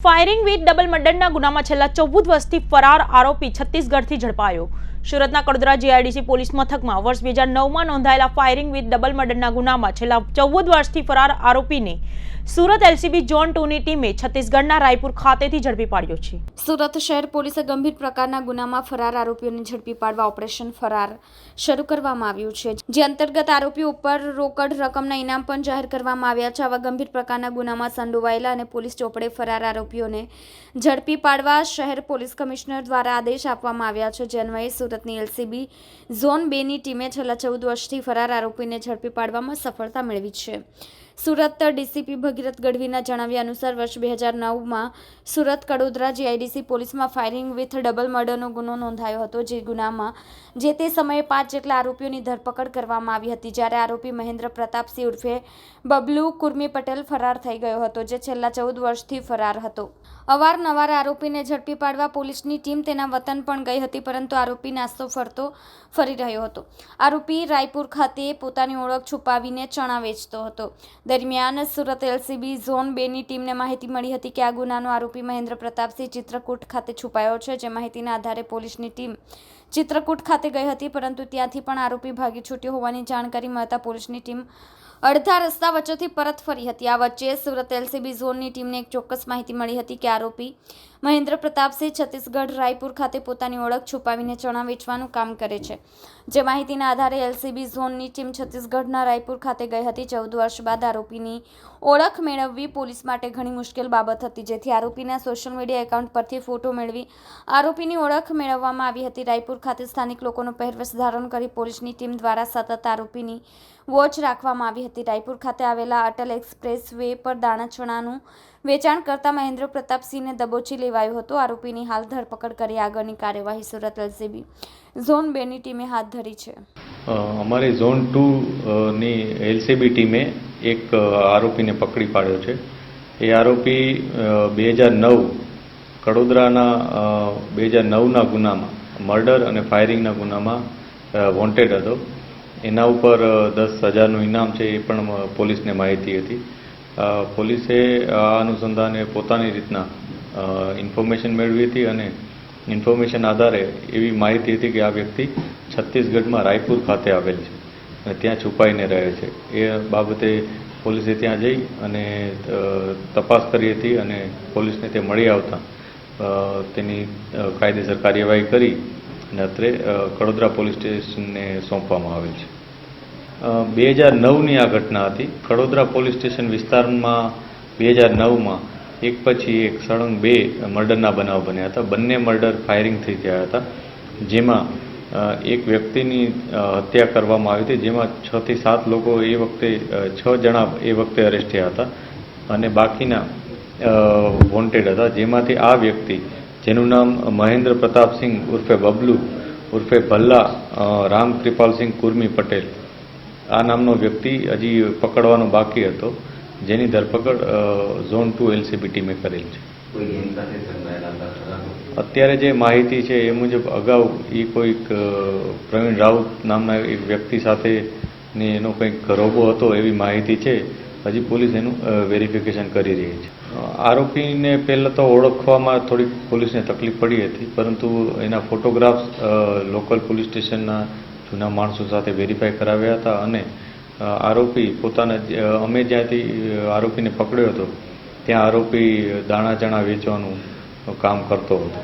Firing with double મર્ડરના ગુનામાં છેલ્લા ચૌદ વર્ષથી ફરાર આરોપી છત્તીસગઢથી ઝડપાયો. સુરતના કડોદરા જીઆઈડીસી પોલીસ મથકમાં વર્ષ બે હજાર નવમાં નોંધાયેલા ફાયરિંગ વિથ ડબલ મર્ડરના ગુનામાં છેલ્લા ચૌદ વર્ષથી ફરાર આરોપીને સુરત એલસીબી ઝોન ટુની ટીમે છત્તીસગઢના રાયપુર ખાતેથી ઝડપી પાડ્યો છે. સુરત શહેર પોલીસે ગંભીર પ્રકારના ગુનામાં ફરાર આરોપીઓને ઝડપી પાડવા ઓપરેશન ફરાર શરૂ કરવામાં આવ્યું છે. જે અંતર્ગત આરોપીઓ ઉપર રોકડ રકમના ઇનામ પણ જાહેર કરવામાં આવ્યા છે. આવા ગંભીર પ્રકારના ગુનામાં સંડોવાયેલા અને પોલીસ ચોપડે ફરાર આરોપીઓને ઝડપી પાડવા શહેર પોલીસ કમિશનર દ્વારા આદેશ આપવામાં આવ્યા છે. જે અન્વયે સુરતની એલસીબી ઝોન બેની ટીમે છેલ્લા ચૌદ વર્ષથી ફરાર આરોપીને ઝડપી પાડવામાં સફળતા મેળવી છે. સુરત ડીસીપી ભગીરથ ગઢવીના જણાવ્યા અનુસાર વર્ષ બે હજાર નવમાં સુરત કડોદરા જીઆઈડીસી પોલીસમાં ફાયરિંગ વિથ ડબલ મર્ડરનો ગુનો નોંધાયો હતો. જે ગુનામાં જે તે સમયે પાંચ જેટલા આરોપીઓની ધરપકડ કરવામાં આવી હતી. જ્યારે આરોપી મહેન્દ્ર પ્રતાપસિંહ ઉર્ફે બબલુ કુર્મી પટેલ ફરાર થઈ ગયો હતો, જે છેલ્લા ચૌદ વર્ષથી ફરાર હતો. અવારનવાર આરોપીને ઝડપી પાડવા પોલીસની ટીમ તેના વતન પણ ગઈ હતી, પરંતુ આરોપી નાસ્તો ફરતો ફરી રહ્યો હતો. આરોપી રાયપુર ખાતે પોતાની ઓળખ છુપાવીને ચણા વેચતો હતો. દરમિયાન સુરત એલસીબી ઝોન બેની ટીમને માહિતી મળી હતી કે આ ગુનાનો આરોપી મહેન્દ્ર પ્રતાપસિંહ ચિત્રકૂટ ખાતે છુપાયો છે. જે માહિતીના આધારે પોલીસની ટીમ ચિત્રકૂટ ખાતે ગઈ હતી, પરંતુ ત્યાંથી પણ આરોપી ભાગી છૂટ્યો હોવાની જાણકારી મળતા પોલીસની ટીમ અડધા રસ્તા વચ્ચેથી પરત ફરી હતી. આ વચ્ચે સુરત એલસીબી ઝોનની ટીમને એક ચોક્કસ માહિતી મળી હતી કે આરોપી મહેન્દ્ર પ્રતાપસિંહ છત્તીસગઢ રાયપુર ખાતે પોતાની ઓળખ છુપાવીને ચણા વેચવાનું કામ કરે છે. જે માહિતીના આધારે એલસીબી ઝોનની ટીમ છત્તીસગઢના રાયપુર ખાતે ગઈ હતી. ચૌદ વર્ષ બાદ આરોપીની ઓળખ મેળવવી પોલીસ માટે ઘણી મુશ્કેલ બાબત હતી, જેથી આરોપીના સોશિયલ મીડિયા એકાઉન્ટ પરથી ફોટો મેળવી આરોપીની ઓળખ મેળવવામાં આવી હતી. રાયપુર ખાતે સ્થાનિક લોકોનો પહેરવેશ ધારણ કરી પોલીસની ટીમ દ્વારા સતત આરોપીની વોચ રાખવામાં આવી હતી. રાયપુર ખાતે આવેલા અટલ એક્સપ્રેસ વે પર દાણા ચણાનું વેચાણ કરતા મહેન્દ્ર પ્રતાપસિંહને દબોચી લેવાયો હતો. આરોપીની હાલ ધરપકડ કરી આગળની કાર્યવાહી સુરત એલસીબી ઝોન બેની ટીમે હાથ ધરી છે. અમારી ઝોન ટુ ની એલસીબી ટીમે એક આરોપીને પકડી પાડ્યો છે. એ આરોપી બે હજાર નવ, કડોદરાના બે હજાર નવના ગુનામાં મર્ડર અને ફાયરિંગના ગુનામાં વોન્ટેડ હતો. એના ઉપર દસ હજારનું ઇનામ છે એ પણ પોલીસને માહિતી હતી. પોલીસે આ અનુસંધાને પોતાની રીતના ઇન્ફોર્મેશન મેળવી હતી અને ઇન્ફોર્મેશન આધારે એવી માહિતી હતી કે આ વ્યક્તિ છત્તીસગઢમાં રાયપુર ખાતે આવેલ છે અને ત્યાં છુપાઈને રહે છે. એ બાબતે પોલીસે ત્યાં જઈ અને તપાસ કરી હતી અને પોલીસને તે મળી આવતા તેની કાયદેસર કાર્યવાહી કરી અને અત્રે કડોદરા પોલીસ સ્ટેશનને સોંપવામાં આવેલ છે. બે હજાર નવની આ ઘટના હતી. કડોદરા પોલીસ સ્ટેશન વિસ્તારમાં બે હજાર નવમાં એક પછી એક સળંગ બે મર્ડરના બનાવ બન્યા હતા. બંને મર્ડર ફાયરિંગ થઈ ગયા હતા. જેમાં એક વ્યક્તિની હત્યા કરવામાં આવી હતી. જેમાં છથી સાત લોકો એ વખતે છ જણા એ વખતે અરેસ્ટ થયા હતા. અને બાકીના વોન્ટેડ હતા જેમાંથી આ વ્યક્તિ જેનું નામ મહેન્દ્ર પ્રતાપસિંહ ઉર્ફે બબલુ ઉર્ફે ભલ્લા રામ કૃપાલસિંહ કુર્મી પટેલ. આ નામનો વ્યક્તિ હજી પકડવાનો બાકી હતો જેની ધરપકડ ઝોન ટુ એલસીબી ટીમે કરેલ છે. અત્યારે જે માહિતી છે એ મુજબ અગાઉ એ કોઈક પ્રવીણ રાઉત નામના એક વ્યક્તિ સાથે ને એનો કંઈક રોબો હતો એવી માહિતી છે. હજી પોલીસ એનું વેરિફિકેશન કરી રહી છે. આરોપીને પહેલાં તો ઓળખવામાં થોડીક પોલીસને તકલીફ પડી હતી, પરંતુ એના ફોટોગ્રાફ્સ લોકલ પોલીસ સ્ટેશનના જૂના માણસો સાથે વેરીફાઈ કરાવ્યા હતા અને આરોપી પોતાના અમે જ્યાંથી આરોપીને પકડ્યો હતો, ત્યાં આરોપી દાણા ચણા વેચવાનું કામ કરતો હતો.